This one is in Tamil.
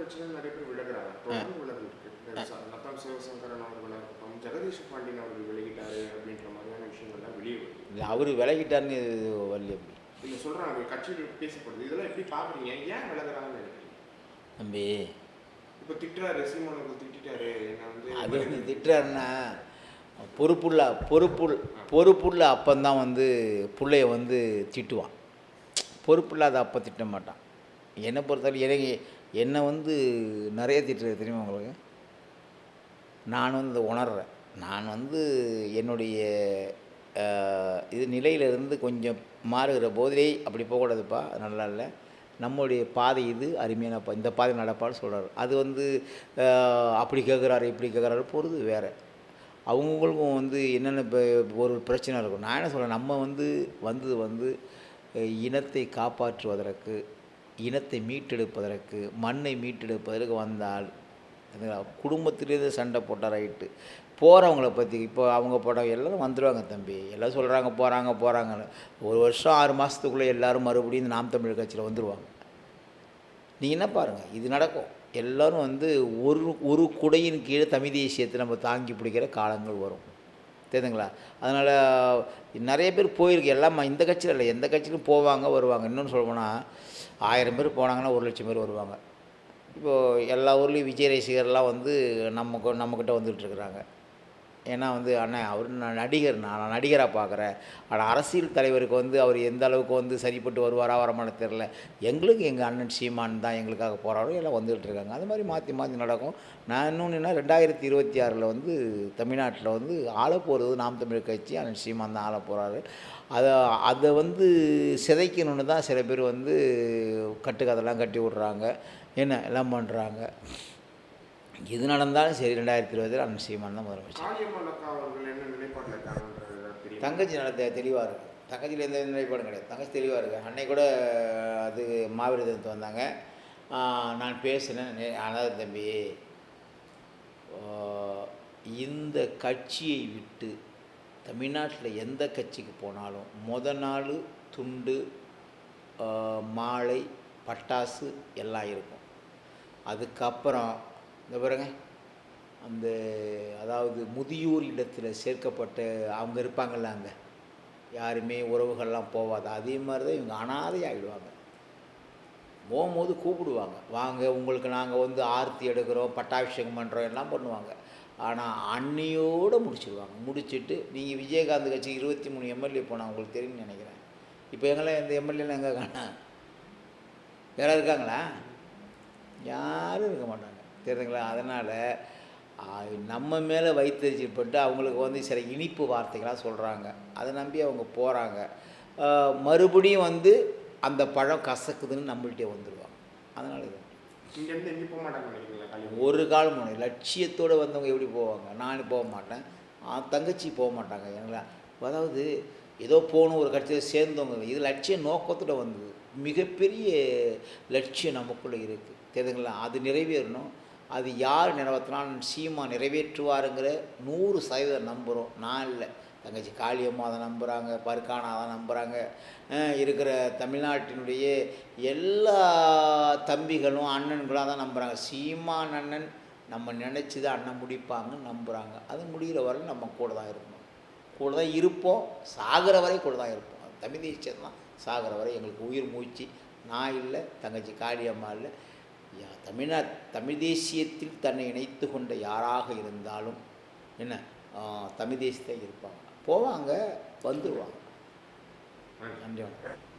கட்சியில நிறைய பேர் விலகுறாங்க. தொடர்ந்து விலகல் இருக்கு. லதா சிவசங்கரன் அவர்களாக இருக்கட்டும் ஜெகதீஷ் பாண்டியன் அவர்கள் விலகிட்டாரு அப்படின்ற மாதிரியான விஷயங்கள்லாம் வெளியே வருது. அவர் விலகிட்டார்னு இது வரல அப்படி. இல்ல சொல்றாங்க கட்சியில் பேசப்படுது. இதெல்லாம் எப்படி பாக்குறீங்க? ஏன் விலகுறாங்கன்னு தம்பி. இப்போ திட்டுறாரு சீமான் அவர்கள் திட்டாரு என்ன வந்து அது வந்து திட்டுறாருன்னா பொறுப்புள்ள பொறுப்புள் பொறுப்புள்ள அப்பந்தான் வந்து பிள்ளைய வந்து திட்டுவான். பொறுப்பில்லாத அப்போ திட்ட மாட்டான். என்னை பொறுத்தவரை எனக்கு என்னை வந்து நிறைய திட்டுறது தெரியுமா உங்களுக்கு? நான் வந்து உணர்கிறேன் நான் வந்து என்னுடைய இது நிலையிலிருந்து கொஞ்சம் மாறுகிற போதிலே அப்படி போகக்கூடாதுப்பா அது நல்லா இல்லை. நம்மளுடைய பாதை இது அருமையான பா இந்த பாதை நடப்பான்னு சொல்கிறார் அது வந்து அப்படி கேட்குறாரு இப்படி கேட்குறாரு போகிறது வேறு. அவங்கவுங்களுக்கும் வந்து என்னென்ன ஒரு பிரச்சனை இருக்கும். நான் என்ன சொல்கிறேன் நம்ம வந்து வந்தது வந்து இனத்தை காப்பாற்றுவதற்கு இனத்தை மீட்டெடுப்பதற்கு மண்ணை மீட்டெடுப்பதற்கு வந்தால் குடும்பத்திலேருந்து சண்டை போட்டால் ரைட்டு. போகிறவங்கள பற்றி இப்போ அவங்க போட்டவங்க எல்லோரும் வந்துடுவாங்க தம்பி. எல்லாம் சொல்கிறாங்க போகிறாங்க போகிறாங்கன்னு ஒரு வருஷம் ஆறு மாதத்துக்குள்ளே எல்லோரும் மறுபடியும் இந்த நாம் தமிழ் கட்சியில் வந்துடுவாங்க நீங்கள் என்ன பாருங்கள் இது நடக்கும். எல்லோரும் வந்து ஒரு ஒரு குடையின் கீழே தமிழ் தேசியத்தை நம்ம தாங்கி பிடிக்கிற காலங்கள் வரும். தெரியுதுங்களா? அதனால் நிறைய பேர் போயிருக்கு. எல்லாம் இந்த கட்சியில் இல்லை எந்த கட்சியிலும் போவாங்க வருவாங்க. இன்னொன்று சொல்லப்போனால் ஆயிரம் பேர் போனாங்கன்னா ஒரு லட்சம் பேர் வருவாங்க. இப்போது எல்லா ஊர்லேயும் விஜய் ரசிகர்லாம் வந்து நம்ம நம்மக்கிட்ட வந்துகிட்ருக்குறாங்க ஏன்னா வந்து அண்ணன் அவர் நான் நடிகர் நான் நடிகராக பார்க்குறேன் ஆனால் அரசியல் தலைவருக்கு வந்து அவர் எந்த அளவுக்கு வந்து சரிப்பட்டு வருவாரா வரமான தெரில எங்களுக்கு எங்கள் அண்ணன் சீமான் தான் எங்களுக்காக போகிறாரோ எல்லாம் வந்துகிட்டு இருக்காங்க. அது மாதிரி மாற்றி மாற்றி நடக்கும். நான் இன்னொன்று ரெண்டாயிரத்தி இருபத்தி ஆறில் வந்து தமிழ்நாட்டில் வந்து ஆள போகிறது நாம் தமிழ் கட்சி அண்ணன் சீமான் தான் ஆள போகிறாரு அதை அதை வந்து சிதைக்கணுன்னு தான் சில பேர் வந்து கட்டுக்கதெல்லாம் கட்டி விட்றாங்க. என்ன எல்லாம் பண்ணுறாங்க எது நடந்தாலும் சரி ரெண்டாயிரத்தி இருபதில் அண்ணன் சீமான் தான் முதலமைச்சர். தங்கச்சி நல்ல தெ- தெளிவாக இருக்குது தங்கச்சியில் எந்த நிலைப்பாடும் கிடையாது. தங்கச்சி தெளிவாக இருக்குது அன்னை கூட அது மாவீர தினத்து வந்தாங்க. நான் பேசினேன். அதாவது தம்பி இந்த கட்சியை விட்டு தமிழ்நாட்டில் எந்த கட்சிக்கு போனாலும் முத நாள் துண்டு மாலை பட்டாசு எல்லாம் இருக்கும். அதுக்கப்புறம் இந்த பாருங்க. அந்த அதாவது முதியோர் இடத்துல சேர்க்கப்பட்ட அவங்க இருப்பாங்கல்ல அங்கே. யாருமே உறவுகள்லாம் போவாது. அதே மாதிரி தான் இவங்க அனாதை ஆகிடுவாங்க போகும்போது கூப்பிடுவாங்க. வாங்க உங்களுக்கு நாங்கள் வந்து ஆர்த்தி எடுக்கிறோம் பட்டாபிஷேகம் பண்ணுறோம் எல்லாம் பண்ணுவாங்க. ஆனால் அன்னியோடு முடிச்சிடுவாங்க முடிச்சிட்டு நீங்கள் விஜயகாந்த் கட்சி இருபத்தி மூணு எம்எல்ஏ போனால் உங்களுக்கு தெரியும்னு நினைக்கிறேன். இப்போ எங்களை இந்த எம்எல்ஏலாம் எங்கே காணா? யாராவது இருக்காங்களா? யாரும் இருக்க மாட்டாங்க. தெரியுதுங்களா? அதனால் நம்ம மேலே வைத்தறிச்சப்பட்டு அவங்களுக்கு வந்து சில இனிப்பு வார்த்தைகளாக சொல்கிறாங்க அதை நம்பி அவங்க போகிறாங்க மறுபடியும் வந்து அந்த பழம் கசக்குதுன்னு நம்மள்கிட்டே வந்துடுவாங்க அதனால் இது. ஒரு காலம் போனேன் லட்சியத்தோடு வந்தவங்க எப்படி போவாங்க? நான் போக மாட்டேன். தங்கச்சி போக மாட்டாங்க ஏங்களா அதாவது ஏதோ போகணும் ஒரு கட்சியில் சேர்ந்தவங்க. இது லட்சிய நோக்கத்தோட வந்தது. மிகப்பெரிய லட்சியம் நமக்குள்ளே இருக்குது தெரியுதுங்களா? அது நிறைவேறணும். அது யார் நிறைவேற்றினாலும் சீமா நிறைவேற்றுவாருங்கிற நூறு சதவீதம் நம்புகிறோம் நான் இல்லை. தங்கச்சி காளியம்மா அதை நம்புகிறாங்க பருக்கானா அதை நம்புகிறாங்க இருக்கிற தமிழ்நாட்டினுடைய எல்லா தம்பிகளும் அண்ணன்களும் அதான் நம்புகிறாங்க சீமான் அண்ணன் நம்ம நினச்சது அண்ணன் முடிப்பாங்கன்னு நம்புகிறாங்க அது முடிகிற வரை நம்ம கூட தான் இருக்கணும் கூட தான் இருப்போம். சாகிற வரை கூட தான் இருப்போம். தமிழ் தேசியம் தான் சாகிற வரை எங்களுக்கு உயிர் மூச்சு. நான் இல்லை தங்கச்சி காளியம்மா இல்லை. யா- தமிழ்நா தமிழ் தேசியத்தில் தன்னை இணைத்து கொண்ட யாராக இருந்தாலும் என்ன? தமிழ் தேசியத்தை இருப்பாங்க. போவாங்க வந்துடுவாங்க. நன்றி வணக்கம்.